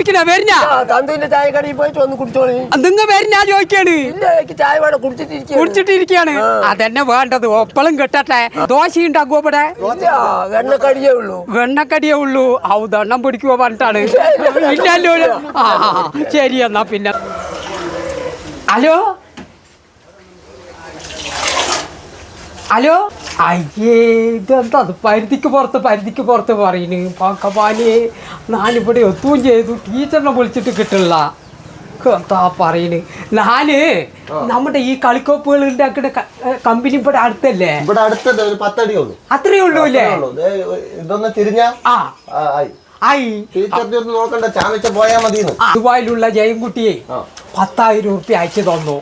കുടിക്കണ വരുന്ന. തന്തുവിന്റെ ചായക്കടയിൽ പോയിട്ട് ഒന്ന് കുടിച്ചോളി. നിങ്ങ വരുന്ന ചോദിക്കാണ്? ചായ വേണം കുടിച്ചിട്ടിരിക്കും കുടിച്ചിട്ടിരിക്കാണ് അതന്നെ വേണ്ടത്. ഒപ്പളും കിട്ടട്ടെ. ദോശ ഉണ്ടാക്കുവോ ഇവിടെ? വെണ്ണക്കടിയേ ഉള്ളൂ. വെണ്ണക്കടിയേ ഉള്ളൂ. ഔ ദണ്ണം പിടിക്കുവോ പറഞ്ഞിട്ടാണ്. ഇല്ലല്ലോ. ആ. ശരി എന്നാ പിന്നെ. ഹലോ? ഹലോ? അയ്യേ ഇതെന്താ പരിധിക്ക് പുറത്ത് പരിധിക്ക് പുറത്ത് പറയുന്നു പക്കപ്പാൽ ഞാനിവിടെ എത്തുകയും ചെയ്തു. ടീച്ചറിനെ വിളിച്ചിട്ട് കിട്ടില്ല. എന്താ പറയുന്നു ഞാൻ നമ്മുടെ ഈ കളിക്കോപ്പുകൾ ഉണ്ടാക്കുന്ന കമ്പനി ഇവിടെ അടുത്തല്ലേ? ഇവിടെ അടുത്തല്ലേ? ഒരു പത്തടി ഉള്ളൂ അത്രയേ ഉള്ളൂ അല്ലേ? അത്രേ ഉള്ളൂ. ഇതൊന്ന് തിരിഞ്ഞ? ആ. ദുബായിലുള്ള ജയൻകുട്ടിയെ. പത്തായിരം ഉറുപ്പ്യ അയച്ചു തന്നു.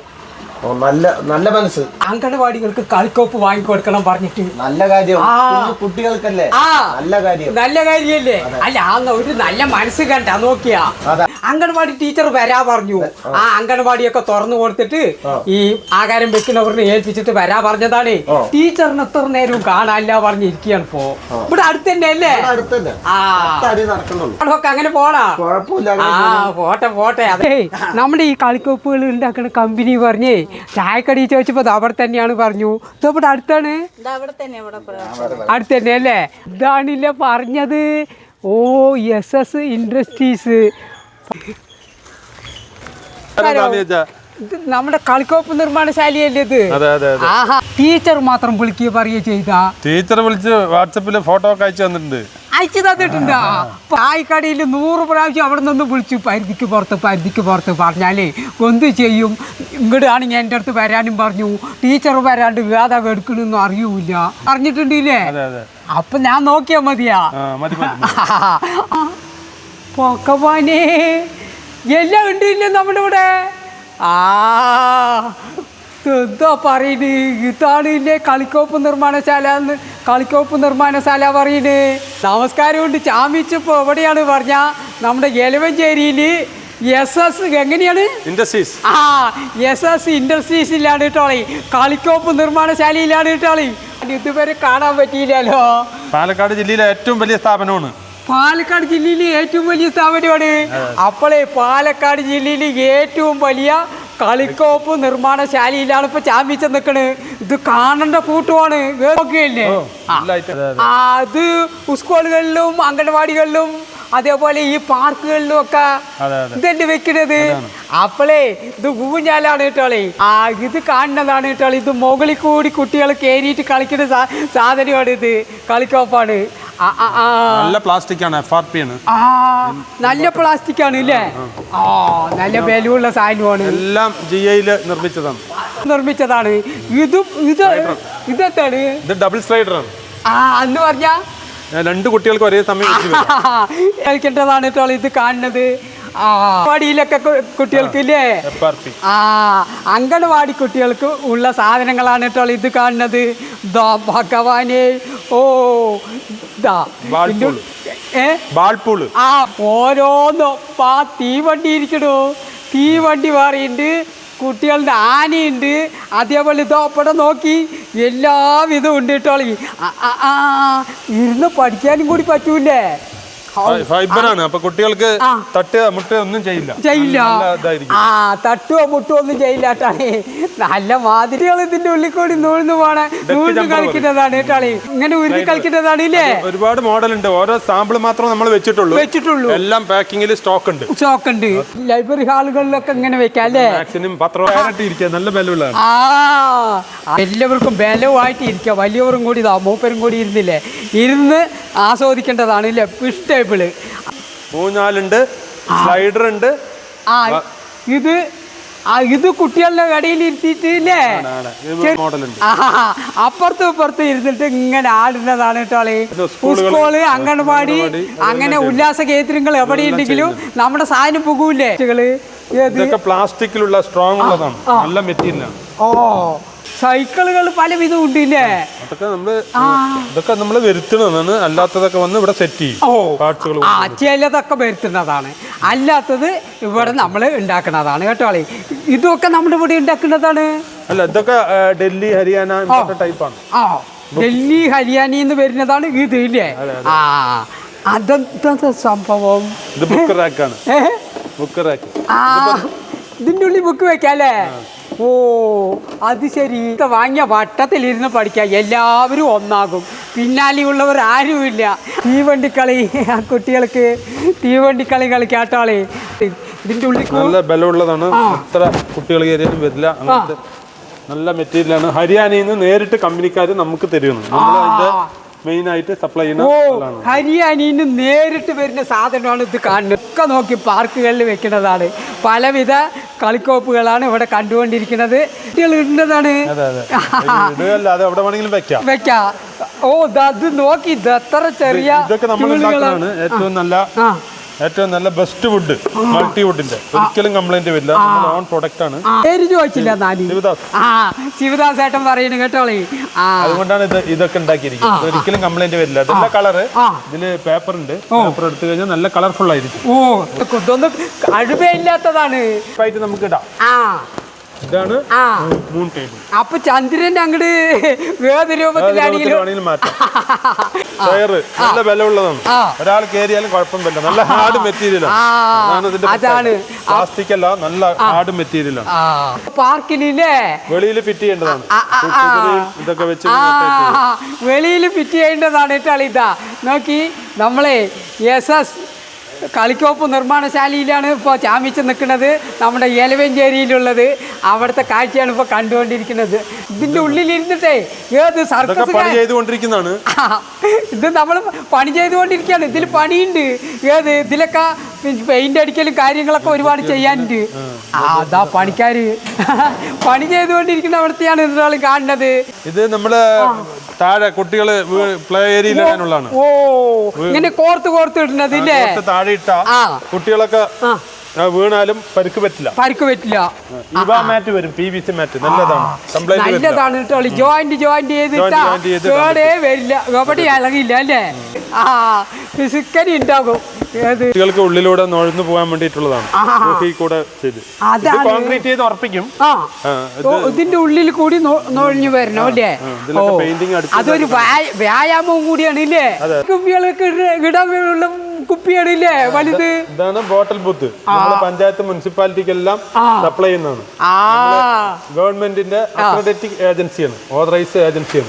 നല്ല നല്ല മനസ്സ്. അങ്കണവാടികൾക്ക് കളിക്കോപ്പ് വാങ്ങിക്കൊടുക്കണം പറഞ്ഞിട്ട്. നല്ല കാര്യം. കുഞ്ഞു കുട്ടികൾക്കല്ലേ? ആ. നല്ല കാര്യം. നല്ല കാര്യല്ലേ? അല്ല അന്ന് ഒരു നല്ല മനസ്സ് കണ്ട നോക്കിയാ. അങ്കണവാടി അംഗൻവാടി ടീച്ചർ വരാ പറഞ്ഞു. ആ. അംഗൻവാടിയൊക്കെ തുറന്നു കൊടുത്തിട്ട് ഈ ആകാരം വെക്കുന്നവരിനെ ഏൽപ്പിച്ചിട്ട് വരാ പറഞ്ഞതാണ്. ടീച്ചറിന് എത്ര നേരവും കാണാനില്ല പറഞ്ഞിരിക്കുകയാണ് ഇപ്പോ. ഇവിടെ അടുത്ത് തന്നെ അല്ലേ അവിടെയൊക്കെ അങ്ങനെ പോണാ? കുഴപ്പമില്ല ആ പോട്ടെ പോട്ടെ. അതെ. നമ്മുടെ ഈ കളിക്കോപ്പുകൾ ഉണ്ടാക്കുന്ന കമ്പനി പറഞ്ഞേ ചായക്കടി ചോദിച്ചപ്പോ ഇത് അവിടെ തന്നെയാണ് പറഞ്ഞു. ഇതവിടെ അടുത്താണ്. അടുത്ത് തന്നെ അല്ലേ? ഇതാണില്ല പറഞ്ഞത്. ഓ എസ് എസ് ഇൻഡസ്ട്രീസ് നമ്മുടെ കളിക്കോപ്പ് നിർമ്മാണശാലയല്ലേ ഇത്? അതെ അതെ അതെ. ടീച്ചർ മാത്രം വിളിക്കുക പറയുക ചെയ്ത? ടീച്ചർ വിളിച്ച് വാട്സപ്പിൽ ഫോട്ടോ ഒക്കെ അയച്ചു തന്നിട്ടുണ്ട്. അയച്ചു തന്നിട്ടുണ്ട്. പായ്ക്കടയിൽ നൂറ് പ്രാവശ്യം അവിടെ നിന്ന് വിളിച്ചു. പരിധിക്ക് പുറത്ത് പരിധിക്ക് പുറത്ത് പറഞ്ഞാലേ എന്ത് ചെയ്യും? ഇങ്ങോട്ടാണെങ്കിൽ എന്റെ അടുത്ത് വരാനും പറഞ്ഞു. ടീച്ചർ വരാണ്ട് വേദം എടുക്കണമെന്നും അറിയൂല അറിഞ്ഞിട്ടുണ്ടല്ലേ? അപ്പൊ ഞാൻ നോക്കിയാ മതിയാ. പൊക്കപ്പാനേ എല്ലാം ഉണ്ടില്ലേ നമ്മുടെ ഇവിടെ ആ. എന്താ പറയണ്? ഇതാണ് ഇല്ലേ കളിക്കോപ്പ് നിർമ്മാണശാല എന്ന് കളിക്കോപ്പ് നിർമ്മാണശാല നമസ്കാരം ഉണ്ട് ചാമിച്ചപ്പോൾ എവിടെയാണ് പറഞ്ഞ? നമ്മുടെ എലവഞ്ചേരിയിൽ എസ് എസ് എങ്ങനെയാണ്? ഇൻഡസ്ട്രീസ് ആ എസ് എസ് ഇൻഡസ്ട്രീസിലാണ് കേട്ടോളി കളിക്കോപ്പ് നിർമ്മാണശാലയിലാണ് കേട്ടോളി ഇതുവരെ കാണാൻ പറ്റിയില്ലല്ലോ. പാലക്കാട് ജില്ലയിലെ ഏറ്റവും വലിയ സ്ഥാപനമാണ്. പാലക്കാട് ജില്ലയിലെ ഏറ്റവും വലിയ സ്ഥാപനമാണ്. അപ്പോളേ പാലക്കാട് ജില്ലയിലെ ഏറ്റവും വലിയ കളിക്കോപ്പ് നിർമ്മാണ നിർമ്മാണശാലയിലാണ് ഇപ്പൊ ചാമ്പിച്ച നിക്കണ്. ഇത് കാണേണ്ട കൂട്ടുമാണ് അതെ, സ്കൂളുകളിലും അംഗൻവാടികളിലും അതേപോലെ ഈ പാർക്കുകളിലും ഒക്കെ വെക്കണത് ഇതല്ലേ വെക്കുന്നത് അപ്പോളേ ഇത് ഊഞ്ഞാലാണ് കേട്ടോളേ. ആ ഇത് കാണുന്നതാണ് കേട്ടോളേ. ഇത് മുകളിൽ കൂടി കുട്ടികൾ കയറിയിട്ട് കളിക്കുന്ന സാധനമാണ് ഇത് കളിക്കോപ്പാണ്. നല്ല പ്ലാസ്റ്റിക് ആണ് എഫ് ആർ പി ആണ്. നല്ല പ്ലാസ്റ്റിക് ആണ് ഇല്ലേ? ആ നല്ല വിലയുള്ള സാധനമാണ്. എല്ലാം ജി ഐയിൽ നിർമ്മിച്ചതാണ്. നിർമ്മിച്ചതാണ്. ഇതും ഇത് ഇതെത്താണ് ഇത് ഡബിൾ സ്ലൈഡർ ആണ്. ആ അന്ന് പറഞ്ഞാ? രണ്ട് കുട്ടികൾക്ക് ഒരേ സമയം. കളിക്കേണ്ടതാണ് കേട്ടോ ഇത് കാണുന്നത്. അംഗൻവാടിയിലൊക്കെ കുട്ടികൾക്ക് ഇല്ലേ? ആ അംഗൻവാടി കുട്ടികൾക്ക് ഉള്ള സാധനങ്ങളാണ് കേട്ടോ ഇത് കാണുന്നത്. ഭഗവാനെ ഓ. ഏ? ബാൾപൂൾ. ആ ഓരോന്നോ ആ തീവണ്ടി ഇരിക്കണു. തീവണ്ടി മാറിയുണ്ട് കുട്ടികളുടെ ആനയുണ്ട്. അതേപോലെ ഇതോ ഇവിടെ നോക്കി. എല്ലാവിധവും ഉണ്ട് കേട്ടോളി ആ, ഇരുന്ന് പഠിക്കാനും കൂടി പറ്റൂലേ ഫൈബർ ആണ് അപ്പൊ കുട്ടികൾക്ക്. തട്ടുക മുട്ടുക ഒന്നും ചെയ്യില്ല. ചെയ്യില്ല. ആ തട്ടോ മുട്ടോ ഒന്നും ചെയ്യില്ല കേട്ടാളി നല്ല മാതിരികൾ ഇതിന്റെ ഉള്ളിൽ കൂടി നൂഴ്ന്നു പോണ നൂഴ്ന്നു കളിക്കുന്നതാണ് കേട്ടാളി ഇങ്ങനെ ഉരുട്ടി കളിക്കുന്നതാണ് ഇല്ലേ? ഒരുപാട് മോഡൽ ഉണ്ട് ഓരോ സാമ്പിൾ മാത്രം നമ്മൾ വെച്ചിട്ടുള്ളൂ. വെച്ചിട്ടുള്ളൂ. എല്ലാം പാക്കിംഗിൽ സ്റ്റോക്ക് ഉണ്ട്. സ്റ്റോക്ക് ഉണ്ട്. ലൈബ്രറി ഹാളുകളിലൊക്കെ ഇങ്ങനെ വെക്കാം അല്ലേ? നല്ല ബലമുള്ളതാണ് ആ. എല്ലാവർക്കും ബലമായിട്ട് ഇരിക്കാം. വലിയവരും കൂടി ഇതാ മൂപ്പരും കൂടി ഇരുന്നില്ലേ? ഇരുന്ന് ആസ്വദിക്കേണ്ടതാണ് ഇല്ല? ടേബിൾ മൂന്നാലുണ്ട് സ്ലൈഡർ ഉണ്ട് ആ ഇത് ആ ഇത് കുട്ടികളുടെ കടയിൽ ഇരുത്തിയിട്ട് ഇല്ലേ? മോഡൽ ഉണ്ട് ആ, അപ്പുറത്തും ഇപ്പുറത്തും ഇരുന്നിട്ട് ഇങ്ങനെ ആടുന്നതാണ് കേട്ടോളി സ്കൂൾ അംഗൻവാടി അങ്ങനെ ഉല്ലാസ കേന്ദ്രങ്ങൾ എവിടെ ഉണ്ടെങ്കിലും നമ്മുടെ സാധനം പോകൂലേ കുട്ടികൾ പ്ലാസ്റ്റിക്കിലുള്ള സ്ട്രോങ് ഉള്ളതാണ്. നല്ല മെറ്റീരിയലാണ്. ഓ. സൈക്കിളുകൾ പലവിധം ഉണ്ട് ഇല്ലേ അതൊക്കെ നമ്മൾ ഇതൊക്കെ നമ്മൾ വരുത്തണതാണ് അല്ലാത്തതൊക്കെ വന്ന് ഇവിടെ സെറ്റ് ചെയ്യും. ഓ. പാർട്സുകൾ ആ ചിലതൊക്കെ വരുത്തുന്നതാണ്. അല്ലാത്തത് ഇവിടെ നമ്മൾ ഉണ്ടാക്കുന്നതാണ് കേട്ടോ ഇതൊക്കെ നമ്മുടെ ഇവിടെ ഉണ്ടാക്കുന്നതാണ്? അല്ല ഇതൊക്കെ ഡൽഹി ഹരിയാന ടൈപ്പാണ് ആ ഡൽഹി ഹരിയാനയിൽ നിന്ന് വരുന്നതാണ് ഇത് ഇല്ലേ? ആ അതെന്താ സംഭവം? ഇത് ബുക്ക് റാക്കാണ്? ബുക്ക് റാക്ക് ആ ഇതിന്റെ ഉള്ളിൽ ബുക്ക് വെക്കാല്ലേ? ഓ അത് ശരി. വാങ്ങിയ വട്ടത്തിലിരുന്ന് പഠിക്കാം എല്ലാവരും ഒന്നാകും. പിന്നാലെയുള്ളവർ ആരുമില്ല. തീവണ്ടിക്കളി ആ കുട്ടികൾക്ക് തീവണ്ടിക്കളി കളിക്കാട്ടാളെ. ഇതിന്റെ ഉള്ളിൽ നല്ല ബലമുള്ളതാണ്. അത്ര കുട്ടികൾ കയറിയാലും വരില്ല. നല്ല മെറ്റീരിയലാണ്. ഹരിയാനയിൽ നിന്ന് നേരിട്ട് കമ്പനിക്കാർ നമുക്ക് തരുന്നു നമ്മൾ അതിന്റെ മെയിൻ ആയിട്ട് സപ്ലൈ ചെയ്യുന്ന ഹരിയാനയിൽ നേരിട്ട് വരുന്ന സാധനമാണ് ഇത് കാണുന്നത്. ഒക്കെ നോക്കി പാർക്കുകളിൽ വെക്കുന്നതാണ്. പലവിധ കളിക്കോപ്പുകളാണ് ഇവിടെ കണ്ടുകൊണ്ടിരിക്കുന്നത്. കുട്ടികൾ ഇടുന്നതാണ്. അതെ അതെ. അത് വെക്കാം. ഓ ഇത് നോക്കി ഇത് എത്ര ചെറിയ ഇതൊക്കെ നമ്മൾ ടൂളുകളാ. ഏറ്റവും നല്ല ഏറ്റവും നല്ല ബെസ്റ്റ് വുഡ് മൾട്ടി വുഡിന്റെ ഒരിക്കലും കംപ്ലൈന്റ് വരില്ല. ഓൺ പ്രൊഡക്റ്റ് ആണ്. പേര് ചോദിച്ചില്ല ശിവദാസ്. ആ ശിവദാസ് ഏട്ടൻ പറയുന്നു കേട്ടോളേ അതുകൊണ്ടാണ് ഇത് ഇതൊക്കെ ഉണ്ടാക്കിയിരിക്കുന്നത്. ഒരിക്കലും കംപ്ലൈന്റ് വരില്ല. ഇതെല്ലാം കളറ് ഇതിൽ പേപ്പർ ഉണ്ട്. പേപ്പർ എടുത്തു കഴിഞ്ഞാൽ നല്ല കളർഫുൾ ആയിരിക്കും. ഓ ഇതൊന്നും അഴുവേ ഇല്ലാത്തതാണ്. നമുക്ക് ഇടാം ഇതാണ് മൂൺ ടേബിൾ അപ്പൊ ചന്ദ്രന്റെ അങ്ങട് വേറെ രൂപത്തിലാണെങ്കിലും നല്ല ബലമുള്ളതാണ് ഉള്ളതാണ് ഒരാൾ കയറിയാലും കുഴപ്പമില്ല നല്ല ഹാർഡ് മെറ്റീരിയലാണ് അതാണ്. പ്ലാസ്റ്റിക് അല്ല നല്ല ഹാർഡ് മെറ്റീരിയലാണ് പാർക്കിലില്ലേ വെളിയിൽ ഫിറ്റ് ചെയ്യേണ്ടതാണ്. ഇതൊക്കെ വെച്ച് വെളിയിൽ ഫിറ്റ് ചെയ്യേണ്ടതാണ് കേട്ടോ ഇതാ നോക്കി നമ്മളെ എസ് എസ് കളിക്കോപ്പ് നിർമ്മാണശാലയിലാണ് ഇപ്പോൾ ചാമിച്ച് നിൽക്കുന്നത്. നമ്മുടെ ഏലവഞ്ചേരിയിലുള്ളത് അവിടുത്തെ കാഴ്ചയാണ് ഇപ്പോൾ കണ്ടുകൊണ്ടിരിക്കുന്നത്. ഇതിന്റെ ഉള്ളിലിരുന്നിട്ടേ ഏത് സർക്കസ് ചെയ്തുകൊണ്ടിരിക്കുന്നതാണ്. ഇത് നമ്മൾ പണി ചെയ്തുകൊണ്ടിരിക്കുകയാണ്. ഇതിൽ പണിയുണ്ട്. ഏത് ഇതിലൊക്കെ പെയിന്റ് അടിക്കലും കാര്യങ്ങളൊക്കെ ഒരുപാട് ചെയ്യാനുണ്ട്. ആ അതാ പണിക്കാര്. പണി ചെയ്തുകൊണ്ടിരിക്കുന്ന അവിടത്തെയാണ് ഇതിനാളും കാണുന്നത്. ഇത് നമ്മൾ താഴെ കുട്ടികൾ പ്ലേ ഏരിയയിലാണ് ഓ ഇങ്ങനെ കോർത്ത് കോർത്ത് ഇടുന്നത് ഇല്ലേ? താഴെ ഇട്ട കുട്ടികളൊക്കെ വീണാലും പരിക്ക് പറ്റില്ല. പരിക്ക് പറ്റില്ല. ഇവ മാറ്റ് വരും പി വി സി മാറ്റ്. നല്ലതാണ്. കംപ്ലൈന്റ് നല്ലതാണ് കേട്ടോ. ജോയിന്റ് ജോയിന്റ് ചെയ്തിട്ടാ ചെയ്ത് വരില്ല. കബഡി ഇളകില്ല അല്ലേ? ആ. ഫിസിക്കലി ഉണ്ടാകും കുട്ടികൾക്ക് ഉള്ളിലൂടെ നുഴഞ്ഞു പോകാൻ വേണ്ടിയിട്ടുള്ളതാണ്. കൂടെ ചെയ്ത്. കോൺക്രീറ്റ് ചെയ്ത് ഉറപ്പിക്കും. ഇതിന്റെ ഉള്ളിൽ കൂടി നുഴഞ്ഞു വരണോ അല്ലേ? അതൊരു വ്യായാമവും കൂടിയാണ് ഇല്ലേ? കുപ്പികൾക്ക് ഇട- ഇടാനുള്ള കുപ്പിയാണ് ഇല്ലേ വലുത് ഇതാണ് ബോട്ടൽ ബുത്ത്. പഞ്ചായത്ത് മുനിസിപ്പാലിറ്റിക്കെല്ലാം സപ്ലൈ ചെയ്യുന്നതാണ്. ഗവൺമെന്റിന്റെ അക്രഡറ്റിക് ഏജൻസിയാണ് ഓതറൈസ് ഏജൻസിയാണ്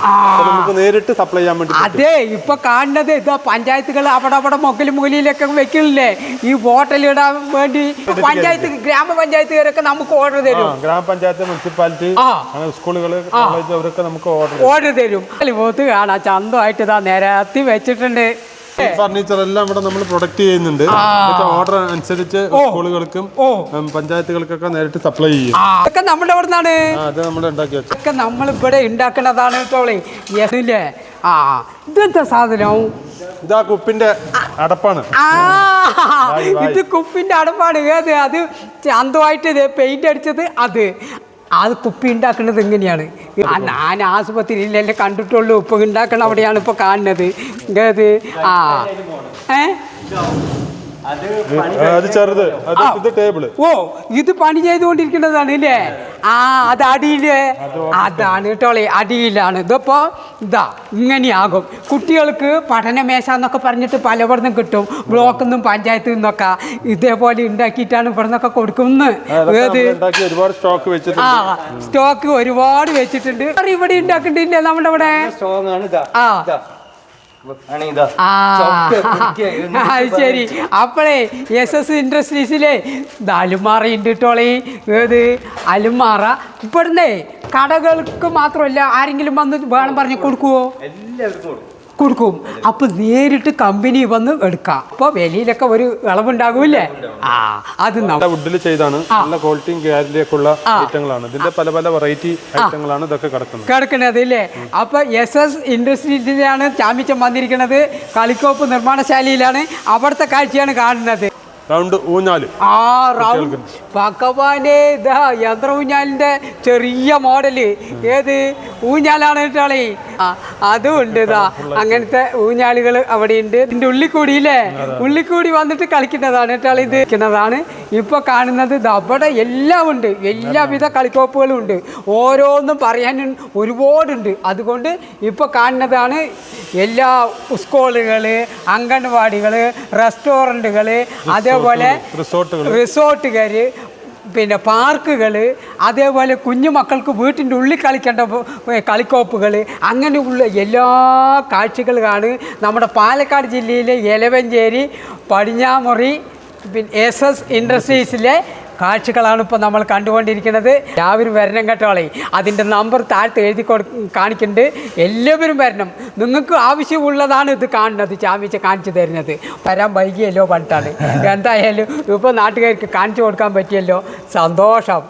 നമുക്ക് നേരിട്ട് സപ്ലൈ ചെയ്യാൻ വേണ്ടി അതെ ഇപ്പൊ കാണുന്നത് ഇതാ പഞ്ചായത്തുകൾ അവിടെ അവിടെ മുകളിൽ മുകളിലൊക്കെ വെക്കണില്ലേ? ഈ ബോട്ടൽ ഇടാൻ വേണ്ടി പഞ്ചായത്ത് ഗ്രാമപഞ്ചായത്തുകാരൊക്കെ നമുക്ക് ഓർഡർ തരും. ഗ്രാമപഞ്ചായത്ത് മുനിസിപ്പാലിറ്റി ആ. സ്കൂളുകൾ കോളേജ് അവരൊക്കെ നമുക്ക് ഓർഡർ ഓർഡർ തരും. ബോത്ത് കാണാം. ചന്തമായിട്ട് ഇതാ നിരത്തി വെച്ചിട്ടുണ്ട്. ഫർണിച്ചർ എല്ലാം ഇവിടെ നമ്മൾ പ്രൊഡക്റ്റ് ചെയ്യുന്നുണ്ട്. ഓർഡർ അനുസരിച്ച് സ്കൂളുകൾക്കും പഞ്ചായത്തുകൾക്കൊക്കെ നേരിട്ട് സപ്ലൈ ചെയ്യും. അതൊക്കെ നമ്മുടെ അവിടെ നിന്നാണ് അത് നമ്മൾ ഉണ്ടാക്കി വെച്ചൊക്കെ നമ്മൾ ഇവിടെ ഉണ്ടാക്കുന്നതാണ് കേട്ടോളെ ആ ഇതെന്താ സാധനം? ഇതാ കുപ്പിന്റെ അടപ്പാണ്. ഇത് കുപ്പിന്റെ അടപ്പാണ്. ഏത്? അത് ചന്തമായിട്ട് പെയിന്റ് അടിച്ചത് അത്. ആ കുപ്പി ഉണ്ടാക്കുന്നത് എങ്ങനെയാണ് ഞാൻ ആശുപത്രിയിലല്ലേ കണ്ടിട്ടുള്ളൂ ഇപ്പൊ ഉണ്ടാക്കണം അവിടെയാണ് ഇപ്പൊ കാണുന്നത് ആ ഏ അത് ചെറുത്. അത് ഇത് ടേബിൾ. ഓ ഇത് പണി ചെയ്തുകൊണ്ടിരിക്കുന്നതാണ് ഇല്ലേ? ആ അത് അടിയിൽ. അതാണ് കേട്ടോളെ അടിയിലാണ്. ഇതിപ്പോ ഇതാ ഇങ്ങനെയാകും. കുട്ടികൾക്ക് പഠനമേശ എന്നൊക്കെ പറഞ്ഞിട്ട് പലവിടുന്നും കിട്ടും. ബ്ലോക്കിൽ നിന്നും പഞ്ചായത്തിൽ നിന്നൊക്കെ. ഇതേപോലെ ഉണ്ടാക്കിയിട്ടാണ് ഇവിടെ നിന്നൊക്കെ കൊടുക്കുന്നത് ഏത്? ഒരുപാട് സ്റ്റോക്ക് ആ വെച്ചിട്ടുണ്ട് സ്റ്റോക്ക് ഒരുപാട് വെച്ചിട്ടുണ്ട്. ഇവിടെ ഉണ്ടാക്കുന്നില്ലേ നമ്മുടെ ഇവിടെ? ആ. ശരി. അപ്പോഴേ എസ് എസ് ഇൻഡസ്ട്രീസിലെ അലുമാറയുണ്ട് കേട്ടോളേ ഏത് അലുമാറ. ഇവിടുന്നേ കടകൾക്ക് മാത്രമല്ല ആരെങ്കിലും വന്ന് വേണം പറഞ്ഞു കൊടുക്കുവോ? എല്ലാവർക്കും കൊടുക്കും. അപ്പോൾ അപ്പൊ നേരിട്ട് കമ്പനി വന്ന് എടുക്കാം. അപ്പോൾ വിലയിലൊക്കെ ഒരു ഇളവുണ്ടാകൂല്ലേ ആ അത് വുഡിൽ ചെയ്താണ്. നല്ല ക്വാളിറ്റിയും ഗ്യാരണ്ടിയും ഒക്കെ ഉള്ള ഐറ്റങ്ങളാണ്. ഇതിന്റെ പല പല വെറൈറ്റി ഐറ്റങ്ങളാണ് ഇതൊക്കെ കിടക്കുന്നത്. കിടക്കുന്നത് അല്ലേ? അപ്പൊ എസ് എസ് ഇൻഡസ്ട്രീസിലാണ് ചാമിച്ചം വന്നിരിക്കുന്നത്. കളിക്കോപ്പ് നിർമ്മാണശാലയിലാണ് അവിടുത്തെ കാഴ്ചയാണ് കാണുന്നത്. റൗണ്ട് ഊഞ്ഞാൽ. ആ റൗണ്ട് ഭഗവാനെ ഇതാ യന്ത്ര ഊഞ്ഞാലിന്റെ ചെറിയ മോഡൽ ഏത്? ഊഞ്ഞാലാണ് കേട്ടോളേ ആ അതും ഉണ്ട് ഇതാ അങ്ങനത്തെ ഊഞ്ഞാലുകൾ അവിടെ ഉണ്ട് ഇതിന്റെ ഉള്ളിക്കൂടി ഇല്ലേ ഉള്ളിക്കൂടി വന്നിട്ട് കളിക്കുന്നതാണ് കേട്ടോളെ ഇത്. കളിക്കുന്നതാണ്. ഇപ്പോൾ കാണുന്നത് ഇത് അവിടെ എല്ലാം ഉണ്ട്. എല്ലാവിധ കളിക്കോപ്പുകളും ഉണ്ട്. ഓരോന്നും പറയാൻ ഒരുപാടുണ്ട്. അതുകൊണ്ട് ഇപ്പോൾ കാണുന്നതാണ് എല്ലാ സ്കൂളുകൾ അംഗൻവാടികൾ റെസ്റ്റോറന്റുകൾ അതേപോലെ റിസോർട്ടുകൾ. റിസോർട്ടുകാർ പിന്നെ പാർക്കുകൾ അതേപോലെ കുഞ്ഞു മക്കൾക്ക് വീട്ടിന്റെ ഉള്ളിൽ കളിക്കേണ്ട കളിക്കോപ്പുകൾ അങ്ങനെയുള്ള എല്ലാ കാഴ്ചകളാണ് നമ്മുടെ പാലക്കാട് ജില്ലയിലെ എലവഞ്ചേരി പടിഞ്ഞാമുറി പിന്നെ എസ് എസ് ഇൻഡസ്ട്രീസിലെ കാഴ്ചകളാണ് ഇപ്പോൾ നമ്മൾ കണ്ടുകൊണ്ടിരിക്കുന്നത്. എല്ലാവരും വരണം കേട്ടോളെ അതിന്റെ നമ്പർ താഴത്ത് എഴുതി കാണിക്കുന്നുണ്ട് എല്ലാവരും വരണം. നിങ്ങൾക്ക് ആവശ്യമുള്ളതാണ് ഇത് കാണുന്നത് ചാമിച്ച കാണിച്ചു തരുന്നത്. വരാൻ വൈകിയല്ലോ പണ്ടാണ് എന്തായാലും ഇപ്പോൾ നാട്ടുകാർക്ക് കാണിച്ചു കൊടുക്കാൻ പറ്റിയല്ലോ. സന്തോഷം.